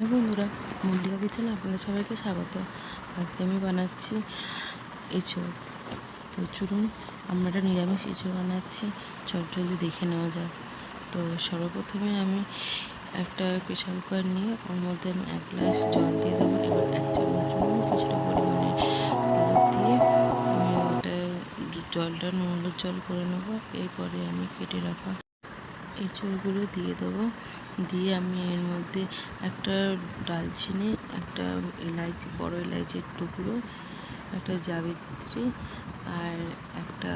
হ্যাঁ বন্ধুরা মল্লিকা কিচেনে আপনাদের সবাইকে স্বাগত। আজকে আমি বানাচ্ছি এঁচোড়। তো চলুন, আমরা একটা নিরামিষ এঁচোড় বানাচ্ছি। চট জলদি দেখে নেওয়া যাক। তো সর্বপ্রথমে আমি একটা প্রেশার কুকার নিয়ে ওর মধ্যে আমি এক গ্লাস জল দিয়ে দেবো। এবার এক চামচ কিছুটা পরিমাণে হলুদ দিয়ে আমি ওটা জলটা নুন জল করে নেব। এরপরে আমি কেটে রাখা এঁচড়গুলো দিয়ে দেবো। দিয়ে আমি এর মধ্যে একটা ডালচিনি, একটা এলাইচি, বড় এলাইচির টুকরো, একটা জাবিত্রী আর একটা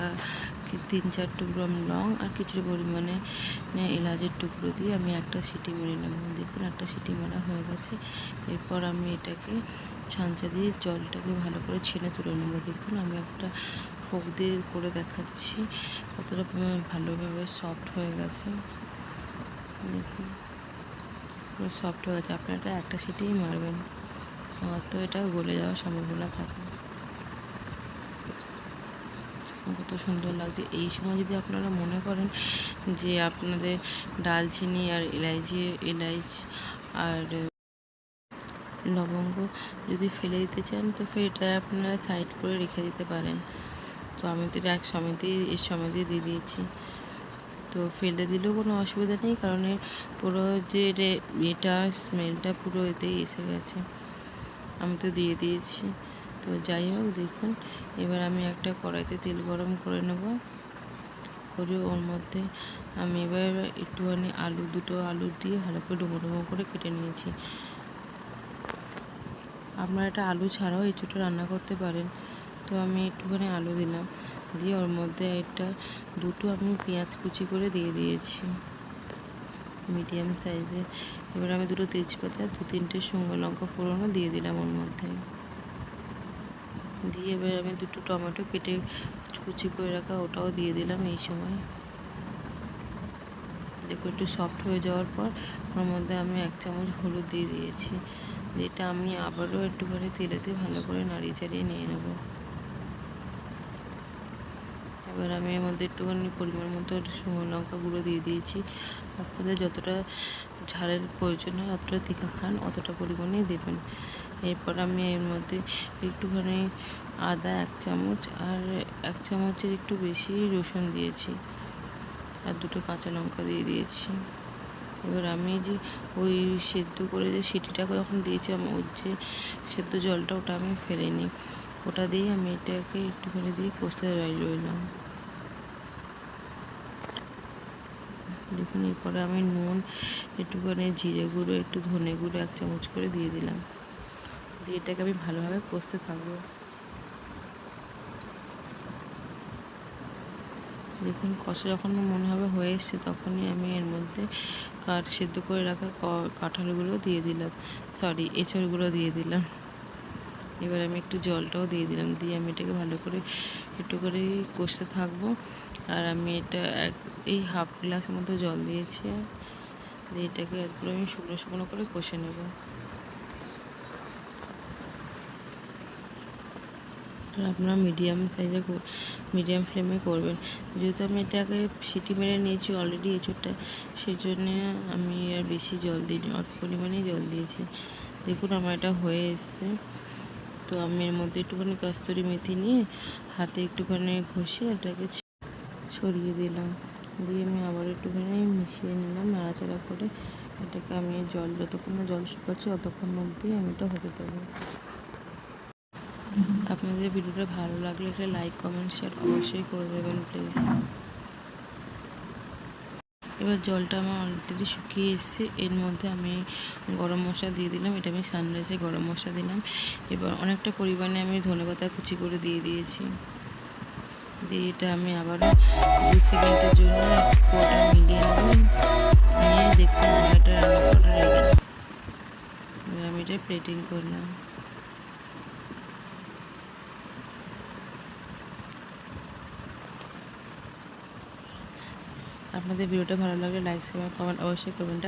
তিন চার টুকরো লং আর কিছু পরিমাণে এলাচের টুকরো দিয়ে আমি একটা সিটি মেরে নেব। দেখুন একটা সিটি মারা হয়ে গেছে। এরপর আমি এটাকে ছাঁচা দিয়ে জলটাকে ভালো করে ছেনে তুলে নেব। দেখুন আমি একটা ফোক দিয়ে করে দেখাচ্ছি কতটা ভালোভাবে সফট হয়ে গেছে। দেখুন পুরো সফট হয়ে গেছে। আপনারা একটা সিটিই মারবেন। আমার তো এটা গলে যাওয়ার সম্ভাবনা থাকে। কত সুন্দর লাগছে। এই সময় যদি আপনারা মনে করেন যে আপনাদের ডালচিনি আর এলাইচি এলাইচ আর লবঙ্গ যদি ফেলে দিতে চান, তো ফের এটা আপনারা সাইড করে রেখে দিতে পারেন। তো আমি তো এক সমিতি এর সমেতে দিয়ে দিয়েছি। তো ফেলে দিলেও কোনো অসুবিধা নেই, কারণ পুরো যে এটা স্মেলটা পুরো এতেই এসে গেছে। আমি তো দিয়ে দিয়েছি। তো যাই হোক, দেখুন, এবার আমি একটা কড়াইতে তেল গরম করে নেব। করে ওর মধ্যে আমি এবার একটুখানি আলু, দুটো আলু দিয়ে ভালো করে ডুমো ডুমো করে কেটে নিয়েছি। আপনারা এটা আলু ছাড়াও এই ছোটো রান্না করতে পারেন। তো আমি একটুখানি আলু দিলাম। দিয়ে ওর মধ্যে একটা, দুটো আমি পেঁয়াজ কুচি করে দিয়ে দিয়েছি। মিডিয়াম সাইজে। এবার আমি দুটো তেজপাতা, দু তিনটে শুকনো লঙ্কা ফোড়নও দিয়ে দিলাম ওর মধ্যে। দিয়ে এবার আমি দুটো টমেটো কেটে কুচি করে রাখা ওটাও দিয়ে দিলাম এই সময়। দেখো একটু সফট হয়ে যাওয়ার পর ওর মধ্যে আমি এক চামচ হলুদ দিয়ে দিয়েছি। যেটা আমি আবারও একটুখানি তেলেতে ভালো করে নাড়িয়ে চাড়িয়ে নিয়ে নেব। এবার আমি এর মধ্যে একটুখানি পরিমাণ মতো শুকনো লঙ্কা গুঁড়ো দিয়ে দিয়েছি। আপনাদের যতটা ঝালের প্রয়োজন হয়, অতটা তীখা খান, অতটা পরিমাণেই দেবেন। এরপর আমি এর মধ্যে একটুখানি আদা এক চামচ আর এক চামচের একটু বেশি রসুন দিয়েছি আর দুটো কাঁচা লঙ্কা দিয়ে দিয়েছি। এবার আমি যে ওই সেদ্ধ করে যে সিটিটা যখন দিয়েছিলাম, ওর যে সেদ্ধ জলটা ওটা আমি ফেলে নিই। ওটা দিয়ে আমি এটাকে একটুখানি দিয়ে কষতে রইলাম। দেখুন এরপরে আমি নুন, একটুখানি জিরে গুঁড়ো, একটু ধনে গুঁড়ো এক চামচ করে দিয়ে দিলাম। দিয়ে এটাকে আমি ভালোভাবে কষতে থাকব। দেখুন, কষা যখন মনে হবে হয়ে এসছে, তখনই আমি এর মধ্যে কাঠ সেদ্ধ করে রাখা কাঁঠালগুলো দিয়ে দিলাম। সরি এঁচড়গুলো দিয়ে দিলাম। এবার আমি একটু জলটাও দিয়ে দিলাম। দিয়ে আমি এটাকে ভালো করে একটু করে কষতে থাকব। আর আমি এটা এক, এই হাফ গ্লাসের মতো জল দিয়েছি। দিয়ে এটাকে একটু আমি শুকনো শুকনো করে কষে নেব। আপনারা মিডিয়াম সাইজে মিডিয়াম ফ্লেমে করবেন। যেহেতু আমি এটাকে সিটি মেরে নিয়েছি অলরেডি এঁচোড়টা সেই জন্যে আমি আর বেশি জল দিইনি, অল্প পরিমাণেই জল দিয়েছি। দেখুন আমার এটা হয়ে এসছে। তো আমি এর মধ্যে একটুখানি কাস্তরি মেথি নিয়ে হাতে একটুখানি ঘষে এটাকে সরিয়ে দিলাম। দিয়ে আমি আবার একটুখানি মিশিয়ে নিলাম নাড়াচাড়া করে। এটাকে আমি জল যতক্ষণ না জল শুকাচ্ছে ততক্ষণ অবধি আমি এটা হতে দেবো। আপনাদের ভিডিওটা ভালো লাগলে একটা লাইক কমেন্ট শেয়ার অবশ্যই করে দেবেন প্লিজ এবার জলটা আমার অলরেডি শুকিয়ে এসছে। এর মধ্যে আমি গরম মশলা দিয়ে দিলাম। এটা আমি সানরাইজে গরম মশলা দিলাম। এবার অনেকটা পরিমাণে আমি ধনেপাতা কুচি করে দিয়ে দিয়েছি। দিয়ে এটা আমি আবার দুই সেকেন্ডের জন্য পুরোটা মিলিয়ে নিয়ে দেখুন এটা রান্না এবার আমি এটা প্লেটিং করলাম। আপনাদের ভিডিওটা ভালো লাগলে লাইক শেয়ার কমেন্ট অবশ্যই করবেন।